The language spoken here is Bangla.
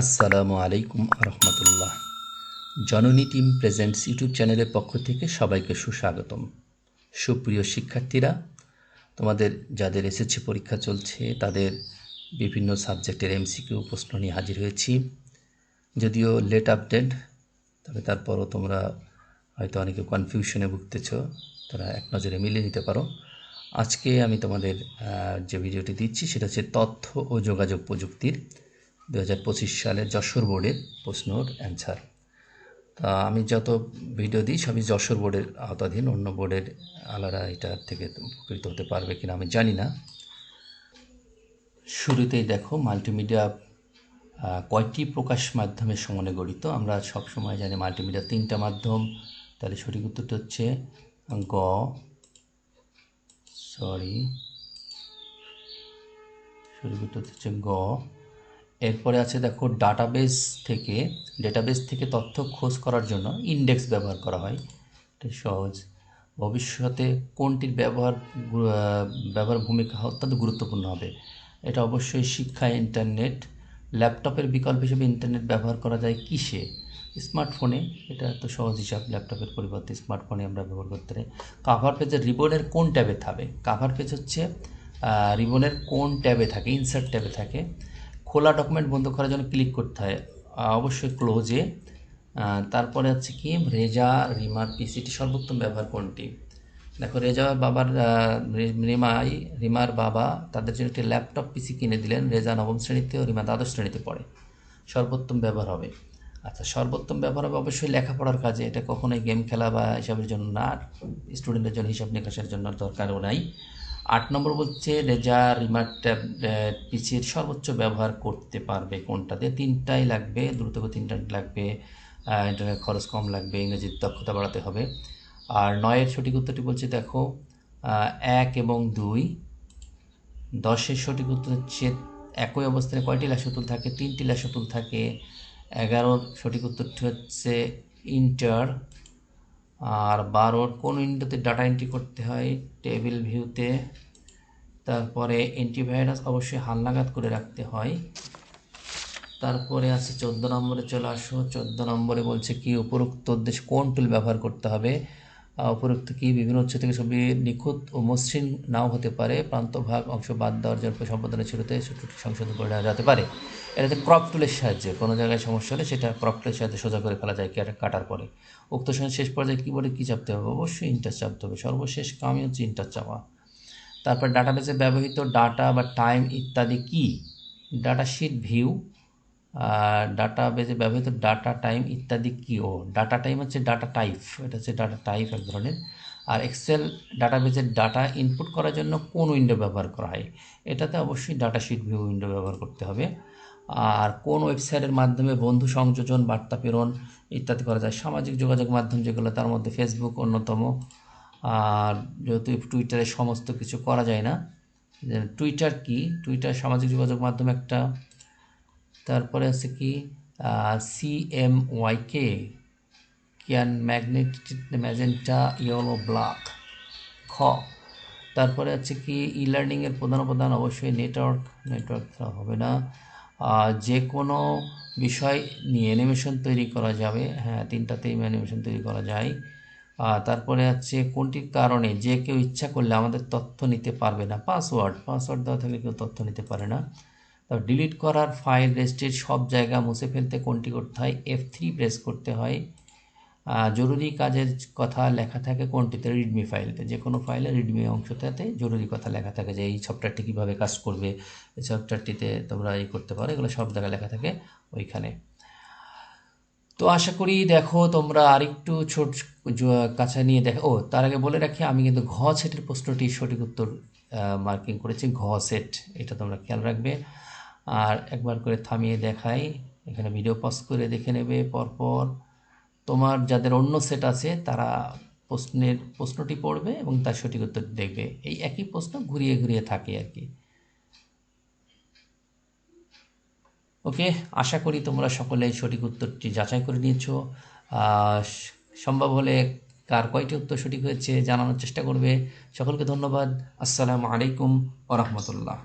আসসালামু আলাইকুম রহমতুল্লাহ জননী টিম প্রেজেন্টস ইউটিউব চ্যানেলের পক্ষ থেকে সবাইকে সুস্বাগতম। সুপ্রিয় শিক্ষার্থীরা, তোমাদের যাদের এসএসসি পরীক্ষা চলছে, তাদের বিভিন্ন সাবজেক্টের এমসিকিউ প্রশ্ন নিয়ে হাজির হয়েছি। যদিও লেট আপডেট তবে তারপরও তোমরা হয়তো অনেকে কনফিউশনে ভুগতেছ, তারা এক নজরে মিলিয়ে নিতে পারো। আজকে আমি তোমাদের যে ভিডিওটি দিচ্ছি, সেটা হচ্ছে তথ্য ও যোগাযোগ প্রযুক্তির দু হাজার পঁচিশ সালের যশোর বোর্ডের প্রশ্নর অ্যান্সার তা আমি যত ভিডিও দিই, সবই যশোর বোর্ডের আওতাধীন, অন্য বোর্ডের আলাদা এটার থেকে উপকৃত হতে পারবে কিনা আমি জানি না। শুরুতেই দেখো মাল্টিমিডিয়া কয়টি প্রকাশ মাধ্যমের সমানে গঠিত? আমরা সব সময় জানি মাল্টিমিডিয়া তিনটা মাধ্যম। তাহলে সঠিক উত্তরটা হচ্ছে গ সরি সঠিক উত্তর হচ্ছে গ। এরপরে আছে দেখো ডাটাবেস থেকে ডেটাবেস থেকে তথ্য খোঁজ করার জন্য ইন্ডেক্স ব্যবহার করা হয়। এটা সহজ। ভবিষ্যতে কোনটির ব্যবহার ব্যবহার ভূমিকা অত্যন্ত গুরুত্বপূর্ণ হবে। এটা অবশ্যই শিক্ষা ইন্টারনেট ল্যাপটপের বিকল্প হিসেবে ইন্টারনেট ব্যবহার করা যায় কিসে? স্মার্টফোনে এটা তো সহজ হিসাব ল্যাপটপের পরিবর্তে স্মার্টফোনে আমরা ব্যবহার করতে পারি। কাভার পেজের রিবনের কোন ট্যাবে থাকে? কাভার পেজ হচ্ছে রিবনের কোন ট্যাবে থাকে? ইনসার্ট ট্যাবে থাকে। খোলা ডকুমেন্ট বন্ধ করার জন্য ক্লিক করতে হয়। অবশ্যই ক্লোজে তারপরে হচ্ছে কি রেজা রিমার পিসিটি সর্বোত্তম ব্যবহার কোনটি? দেখো রেজা বাবার রিমাই রিমার বাবা তাদের জন্য একটি ল্যাপটপ পিসি কিনে দিলেন। রেজা নবম শ্রেণীতে ও রিমা দ্বাদশ শ্রেণীতে পড়ে। সর্বোত্তম ব্যবহার হবে। আচ্ছা সর্বোত্তম ব্যবহার হবে অবশ্যই লেখাপড়ার কাজে। এটা কখনোই গেম খেলা বা হিসাবের জন্য না। স্টুডেন্টের জন্য হিসাব নিকাশের জন্য দরকারও নাই। আট নম্বর বলছে, রেজা রিমার পিসির সর্বোচ্চ ব্যবহার করতে পারবে কোনটাতে? তিনটাই লাগবে দ্রুতগতি ইন্টারনেট লাগবে ইন্টারনেট খরচ কম লাগবে, ইংরেজির দক্ষতা বাড়াতে হবে। আর নয়ের সঠিক উত্তরটি বলছে, দেখো এক এবং দুই। দশের সঠিক উত্তর হচ্ছে, একই অবস্থানে কয়টি লাশতুল থাকে? তিনটি লাশতুল থাকে। এগারোর সঠিক উত্তরটি হচ্ছে, ইন্টার। আর বারোর কোন উইন্ডোতে ডাটা এন্ট্রি করতে হয়? টেবিল ভিউতে তারপরে অ্যান্টিভাইরাস অবশ্যই হালনাগাদ করে রাখতে হয়। তারপরে আছে চোদ্দ নম্বরে চলে আসো। চোদ্দ নম্বরে বলছে কি, উপরোক্ত উদ্দেশ্যে কোন টুল ব্যবহার করতে হবে? উপরোক্ত কি? বিভিন্ন উৎস থেকে ছবি নিখুঁত ও মসৃণ নাও হতে পারে। প্রান্তভাগ অংশ বাদ দেওয়ার জন্য সম্পাদনের শুরুতে ত্রুটি সংশোধন করে নেওয়া যেতে পারে। এটাতে ক্রপ টুলের সাহায্যে, কোনো জায়গায় সমস্যা হলে সেটা ক্রপ টুলের সাহায্যে সোজা করে ফেলা যায় কেটে- কাটার পরে। উক্ত সময় শেষ পর্যায়ে কিবোর্ডে কী চাপতে হবে? অবশ্যই ইন্টার চাপতে হবে। সর্বশেষ কামই হচ্ছে ইন্টার চাপা। তারপর ডাটাবেসে ব্যবহৃত ডাটা বা টাইম ইত্যাদি কি? ডাটা শিট ভিউ ডাটা বেজে ব্যবহৃত ডাটা টাইম ইত্যাদি কি? ও ডাটা টাইম হচ্ছে ডাটা টাইপ এটা হচ্ছে ডাটা টাইপ এক ধরনের। আর এক্সেল ডাটাবেজের ডাটা ইনপুট করার জন্য কোন উইন্ডো ব্যবহার করা হয়? এটাতে অবশ্যই ডাটা শিট ভিউ উইন্ডো ব্যবহার করতে হবে। আর কোন ওয়েবসাইটের মাধ্যমে বন্ধু সংযোজন, বার্তা প্রেরণ ইত্যাদি করা যায়? সামাজিক যোগাযোগ মাধ্যম যেগুলো, তার মধ্যে ফেসবুক অন্যতম। আর যেহেতু টুইটারে সমস্ত কিছু করা যায় না টুইটার কি? টুইটার সামাজিক যোগাযোগ মাধ্যম একটা তারপরে আছে কি C M Y K cyan magnet magenta yellow black খ। তারপরে আছে কি ই লার্নিংয়ের প্রধান উপাদান অবশ্যই নেটওয়ার্ক নেটওয়ার্ক হবে না। যে কোনো বিষয় নিয়ে অ্যানিমেশন তৈরি করা যাবে। হ্যাঁ তিনটাতেই অ্যানিমেশন তৈরি করা যায়। তারপরে আছে কোনটির কারণে যে কেউ ইচ্ছা করলে আমাদের তথ্য নিতে পারবে না। পাসওয়ার্ড পাসওয়ার্ড দেওয়া থাকলে কেউ তথ্য নিতে পারে না। তারপর ডিলিট করার ফাইল রেস্টের সব জায়গা মুছে ফেলতে কোনটি করতে হয়? এফ থ্রি প্রেস করতে হয়। জরুরি কাজের কথা লেখা থাকে কোনটিতে? রিডমি ফাইলতে যে কোনো ফাইলে রিডমি অংশটাতে জরুরি কথা লেখা থাকে যে এই সফটওয়্যারটি কীভাবে কাজ করবে? এই সফটওয়্যারটিতে তোমরা এই করতে পারো। এগুলো সব জায়গায় লেখা থাকে ওইখানে। তো আশা করি দেখো তোমরা আরেকটু ছোট কাছে নিয়ে দেখো, ও, তার আগে বলে রাখি, আমি কিন্তু ঘ সেটের প্রশ্নটি সঠিক উত্তর মার্কিং করেছি। ঘ সেট এটা তোমরা খেয়াল রাখবে। আর একবার করে থামিয়ে দেখাই। এখানে ভিডিও পজ করে দেখে নেবে পরপর। তোমার যাদের অন্য সেট আছে, তারা প্রশ্নের, প্রশ্নটি পড়বে এবং তার সঠিক উত্তর দেখবে। এই একই প্রশ্ন ঘুরিয়ে ঘুরিয়ে থাকে আর কি। ওকে আশা করি তোমরা সকলে সঠিক উত্তরটি যাচাই করে নিয়েছো। সম্ভব হলে কার কয়টি উত্তর সঠিক হয়েছে জানানোর চেষ্টা করবে। সকলকে ধন্যবাদ। আসসালামু আলাইকুম ওরহমতুল্লাহ